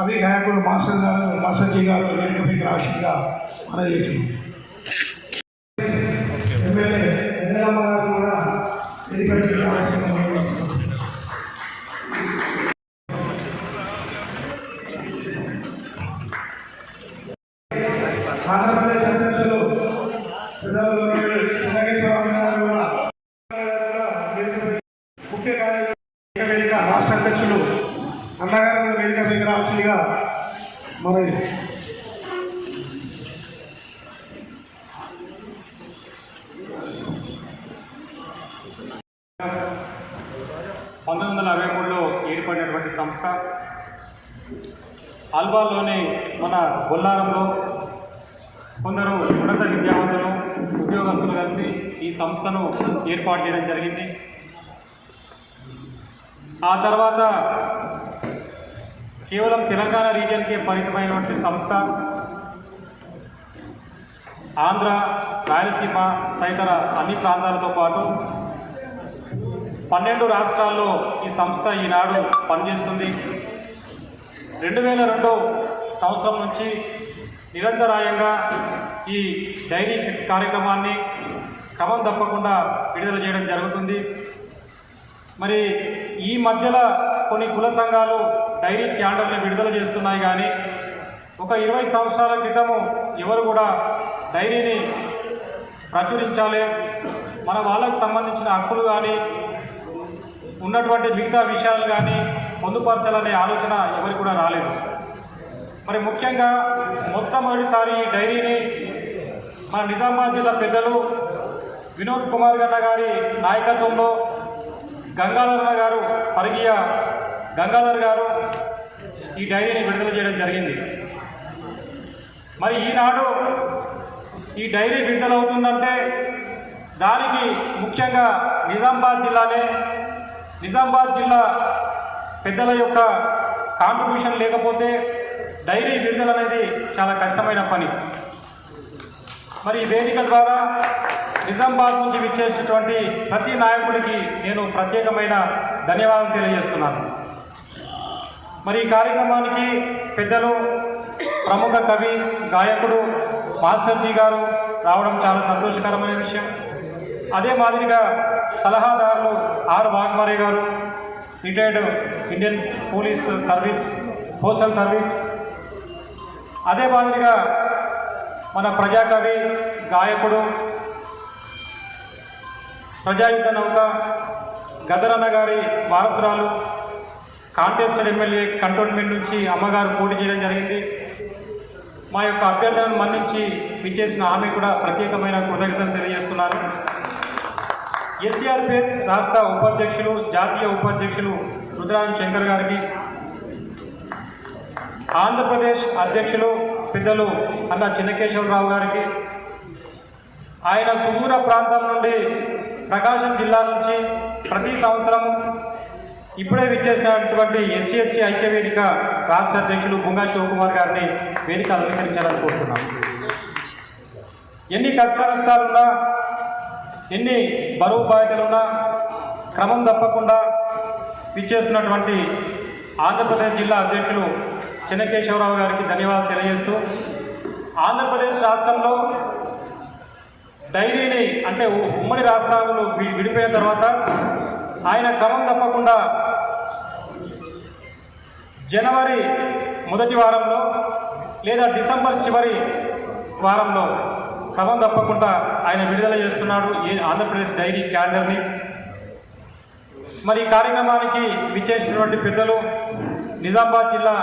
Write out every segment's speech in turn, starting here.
కవి గాయకుడు మాస్టర్ గారు మాస్టర్జీ గారు వేదికపైకి రావాల్సిందిగా మన ఎమ్మెల్యే వెంకటమ్మ గారు కూడా వేదికపైకి రావాల్సిందిగా ఆంధ్రప్రదేశ్ అధ్యక్షులు ప్రజలు చెన్నకేశ్వరరావు గారు కూడా ముఖ్య కార్యదర్శి వేదిక రాష్ట్ర అధ్యక్షులు అన్నగారు కూడా పార్టీగా మరి పంతొమ్మిది వందల అరవై మూడులో ఏర్పడినటువంటి సంస్థ ఆల్బాల్లోని మన బొల్లారంలో కొందరు ఉన్నత విద్యావంతులు ఉద్యోగస్తులు కలిసి ఈ సంస్థను ఏర్పాటు చేయడం జరిగింది. ఆ తర్వాత కేవలం తెలంగాణ రీజియన్కే పరిమితమైనటువంటి సంస్థ. ఆంధ్ర రాయలసీమ తదితర అన్ని ప్రాంతాలతో పాటు పన్నెండు రాష్ట్రాల్లో ఈ సంస్థ ఈనాడు పనిచేస్తుంది. రెండు వేల రెండో సంవత్సరం నుంచి నిరంతరాయంగా ఈ డైరీ కార్యక్రమాన్ని క్రమం తప్పకుండా విడుదల చేయడం జరుగుతుంది. మరి ఈ మధ్యలో కొన్ని కుల సంఘాలు డైరీ క్యాండల్ని విడుదల చేస్తున్నాయి కానీ ఒక ఇరవై సంవత్సరాల క్రితము ఎవరు కూడా డైరీని ప్రచురించాలి. మన వాళ్ళకు సంబంధించిన హక్కులు కానీ ఉన్నటువంటి మిగతా విషయాలు కానీ పొందుపరచాలనే ఆలోచన ఎవరికి కూడా రాలేదు. మరి ముఖ్యంగా మొట్టమొదటిసారి ఈ డైరీని మన నిజామాబాద్ జిల్లా పెద్దలు వినోద్ కుమార్ గన్న గారి నాయకత్వంలో గంగాధర గారు పరిగియ గంగాధర్ గారు ఈ డైరీని విడుదల చేయడం జరిగింది. మరి ఈనాడు ఈ డైరీ విడుదలవుతుందంటే దానికి ముఖ్యంగా నిజామాబాద్ జిల్లానే నిజామాబాద్ జిల్లా పెద్దల యొక్క కాంట్రిబ్యూషన్ లేకపోతే డైరీ విడుదల అనేది చాలా కష్టమైన పని. మరి ఈ వేదిక ద్వారా నిజామాబాద్ నుంచి విచ్చేసినటువంటి ప్రతి నాయకుడికి నేను ప్రత్యేకమైన ధన్యవాదాలు తెలియజేస్తున్నాను. మరి ఈ కార్యక్రమానికి పెద్దలు ప్రముఖ కవి గాయకుడు మాస్టర్జీ గారు రావడం చాలా సంతోషకరమైన విషయం. అదే మాదిరిగా సలహాదారులు ఆర్ వాగ్మరే గారు retired Indian police service postal service. అదే మాదిరిగా మన ప్రజాకవి గాయకుడు ప్రజాయుత నౌక గదరన్న గారి వారసురాలు కాంటెస్టెడ్ ఎమ్మెల్యే కంటోన్మెంట్ నుంచి అమ్మగారు పోటీ చేయడం జరిగింది. మా యొక్క అభ్యర్థనను మన్నించి విచ్చేసిన ఆమె కూడా ప్రత్యేకమైన కృతజ్ఞతలు తెలియజేస్తున్నారు. ఎస్సీఆర్పిఎస్ రాష్ట్ర ఉపాధ్యక్షులు జాతీయ ఉపాధ్యక్షులు రుద్రాన్ శంకర్ గారికి ఆంధ్రప్రదేశ్ అధ్యక్షులు పెద్దలు అన్న చిన్నకేశవరావు గారికి ఆయన సుదూర ప్రాంతం నుండి ప్రకాశం జిల్లా నుంచి ప్రతి సంవత్సరం ఇప్పుడే విచ్చేసినటువంటి ఎస్సీ ఎస్టీ ఐక్య వేదిక రాష్ట్ర అధ్యక్షులు బుంగా శివకుమార్ గారిని వేదిక అలంకరించాలని ఎన్ని కష్ట నష్టాలున్నా ఎన్ని బరువు బాధ్యతలున్నా క్రమం తప్పకుండా విచ్చేస్తున్నటువంటి ఆంధ్రప్రదేశ్ జిల్లా అధ్యక్షులు చెన్నకేశవరావు గారికి ధన్యవాదాలు తెలియజేస్తూ ఆంధ్రప్రదేశ్ రాష్ట్రంలో డైరీని అంటే ఉమ్మడి రాష్ట్రాలు విడిపోయిన తర్వాత ఆయన క్రమం తప్పకుండా జనవరి మొదటి వారంలో లేదా డిసెంబర్ చివరి వారంలో క్రమం తప్పకుండా ఆయన విడుదల చేస్తున్నాడు ఈ ఆంధ్రప్రదేశ్ డైరీ క్యాలెండర్ని. మరి ఈ కార్యక్రమానికి విచ్చేసినటువంటి పెద్దలు నిజామాబాద్ జిల్లా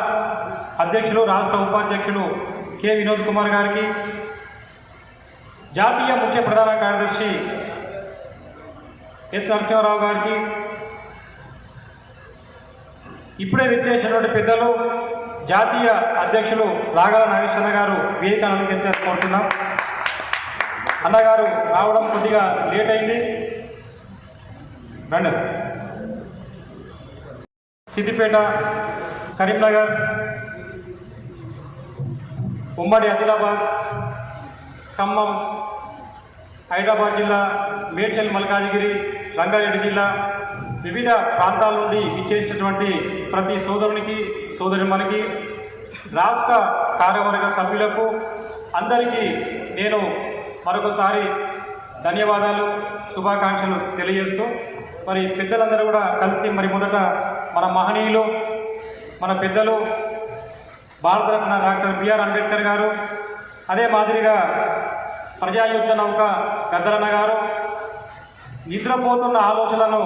అధ్యక్షులు రాష్ట్ర ఉపాధ్యక్షులు కె వినోద్ కుమార్ గారికి జాతీయ ముఖ్య ప్రధాన కార్యదర్శి ఎస్ నరసింహారావు గారికి. ఇప్పుడే విచ్చేసినటువంటి పెద్దలు జాతీయ అధ్యక్షులు లాగల నాగేశ్వర గారు వేదికను అలంకరించాలని కోరుతున్నాం. అన్నగారు రావడం కొద్దిగా లేట్ అయింది. రండి. సిద్దిపేట కరీంనగర్ ఉమ్మడి ఆదిలాబాద్ ఖమ్మం హైదరాబాద్ జిల్లా మేడ్చల్ మల్కాజిగిరి రంగారెడ్డి జిల్లా వివిధ ప్రాంతాల నుండి ఇచ్చేసినటువంటి ప్రతి సోదరునికి సోదరి మనకి రాష్ట్ర కార్యవర్గ సభ్యులకు అందరికీ నేను మరొకసారి ధన్యవాదాలు శుభాకాంక్షలు తెలియజేస్తూ మరి పెద్దలందరూ కూడా కలిసి మరి మొదట మన మహనీయులు మన పెద్దలు భారతరత్న డాక్టర్ బిఆర్ అంబేద్కర్ గారు అదే మాదిరిగా ప్రజాయుద్ధ నౌక గద్దరన్న గారు నిద్రపోతున్న ఆలోచనలను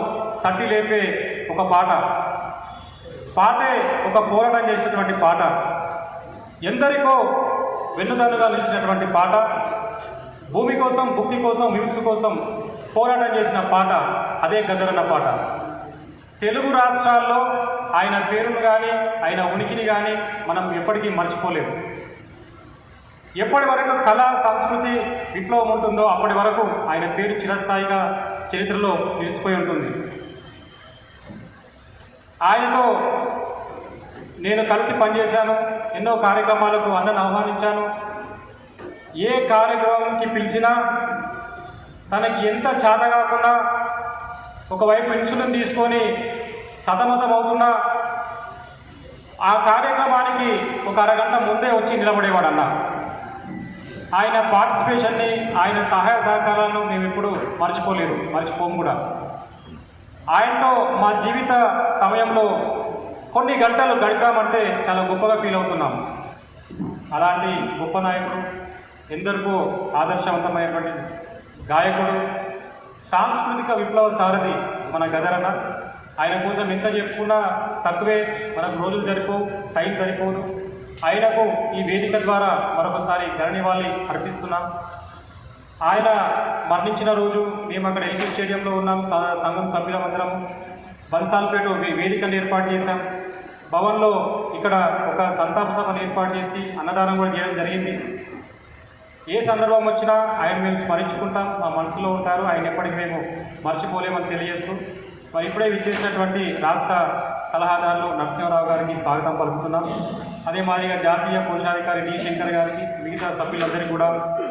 తట్టి లేపే ఒక పాట. పాటే ఒక పోరాటం చేసినటువంటి పాట. ఎందరికో వెన్నుదన్నుగా నిలిచినటువంటి పాట. భూమి కోసం భుక్తి కోసం విముక్తి కోసం పోరాటం చేసిన పాట అదే గద్దరన్న పాట. తెలుగు రాష్ట్రాల్లో ఆయన పేరును కానీ ఆయన ఉనికిని కానీ మనం ఎప్పటికీ మర్చిపోలేము. ఎప్పటి వరకు కళా సంస్కృతి విప్లవం ఉంటుందో అప్పటి వరకు ఆయన పేరు చిరస్థాయిగా చరిత్రలో నిలిచిపోయి ఉంటుంది. ఆయనతో నేను కలిసి పనిచేశాను ఎన్నో కార్యక్రమాలకు అన్నను ఆహ్వానించాను. ఏ కార్యక్రమంకి పిలిచినా తనకి ఎంత చేత కాకుండా ఒకవైపు ఇన్సులిన్ తీసుకొని సతమతం అవుతున్నా ఆ కార్యక్రమానికి ఒక అరగంట ముందే వచ్చి నిలబడేవాడు అన్న ఆయన పార్టిసిపేషన్ని ఆయన సహాయ సహకారాలను మేము ఎప్పుడు మర్చిపోలేదు మర్చిపోము కూడా. ఆయనతో మా జీవిత సమయంలో కొన్ని గంటలు గడిపామంటే చాలా గొప్పగా ఫీల్ అవుతున్నాం. అలాంటి గొప్ప నాయకుడు ఎందరికో ఆదర్శవంతమైనటువంటి గాయకుడు సాంస్కృతిక విప్లవ సారథి మన గదరన్న ఆయన కోసం ఎంత చెప్పుకున్నా తక్కువే మనకు రోజులు సరిపోవు టైం సరిపోదు. ఆయనకు ఈ వేదిక ద్వారా మరొకసారి ధరణివాలి అర్పిస్తున్నాం. ఆయన మరణించిన రోజు మేము అక్కడ ఎల్పీ స్టేడియంలో ఉన్నాం. సంఘం సభ్యులమందరం బన్సాల్పేట వే- వేదికను ఏర్పాటు చేశాం. భవన్లో ఇక్కడ ఒక సంతాప సభను ఏర్పాటు చేసి అన్నదానం కూడా చేయడం జరిగింది. ఏ సందర్భం వచ్చినా ఆయన మేము స్మరించుకుంటాం. మా మనసులో ఉంటారు. ఆయన ఎప్పటికీ మేము మర్చిపోలేమని తెలియజేస్తూ మరి ఇప్పుడే విచ్చేసినటువంటి రాష్ట్ర సలహాదారులు నరసింహరావు గారికి స్వాగతం పలుకుతున్నాం. అదే మాదిరిగా జాతీయ పోషణాధికారి డి. శంకర్ గారికి మిగతా సభ్యులందరికీ కూడా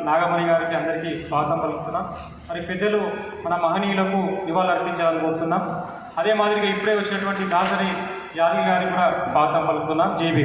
నాగమణి గారికి అందరికీ స్వాగతం పలుకుతున్నాం. మరి పెద్దలు మన మహనీయులకు నివాళులు అర్పించాలని కోరుతున్నాం. అదే మాదిరిగా ఇప్పుడే వచ్చినటువంటి దాసరి యాదగిరి గారికి కూడా స్వాగతం పలుకుతున్నాం. జేబీ